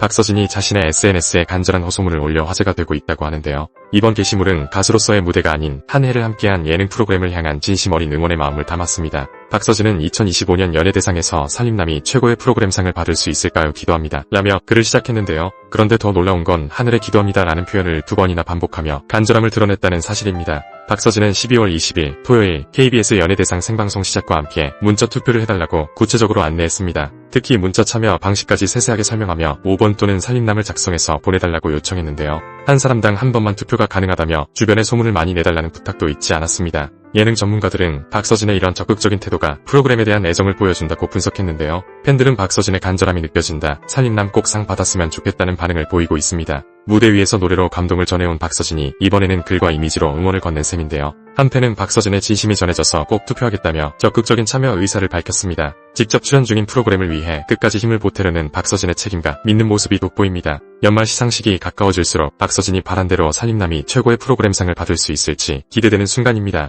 박서진이 자신의 SNS에 간절한 호소문을 올려 화제가 되고 있다고 하는데요. 이번 게시물은 가수로서의 무대가 아닌 한 해를 함께한 예능 프로그램을 향한 진심 어린 응원의 마음을 담았습니다. 박서진은 2025년 연예대상에서 살림남이 최고의 프로그램상을 받을 수 있을까요? 기도합니다. 라며 글을 시작했는데요. 그런데 더 놀라운 건 하늘에 기도합니다 라는 표현을 두 번이나 반복하며 간절함을 드러냈다는 사실입니다. 박서진은 12월 20일 토요일 KBS 연예대상 생방송 시작과 함께 문자 투표를 해달라고 구체적으로 안내했습니다. 특히 문자 참여 방식까지 세세하게 설명하며 5번 또는 살림남을 작성해서 보내달라고 요청했는데요. 한 사람당 한 번만 투표가 가능하다며 주변에 소문을 많이 내달라는 부탁도 잊지 않았습니다. 예능 전문가들은 박서진의 이런 적극적인 태도가 프로그램에 대한 애정을 보여준다고 분석했는데요. 팬들은 박서진의 간절함이 느껴진다, 살림남 꼭 상 받았으면 좋겠다는 반응을 보이고 있습니다. 무대 위에서 노래로 감동을 전해온 박서진이 이번에는 글과 이미지로 응원을 건넨 셈인데요. 한팬은 박서진의 진심이 전해져서 꼭 투표하겠다며 적극적인 참여 의사를 밝혔습니다. 직접 출연 중인 프로그램을 위해 끝까지 힘을 보태려는 박서진의 책임감, 믿는 모습이 돋보입니다. 연말 시상식이 가까워질수록 박서진이 바란대로 살림남이 최고의 프로그램상을 받을 수 있을지 기대되는 순간입니다.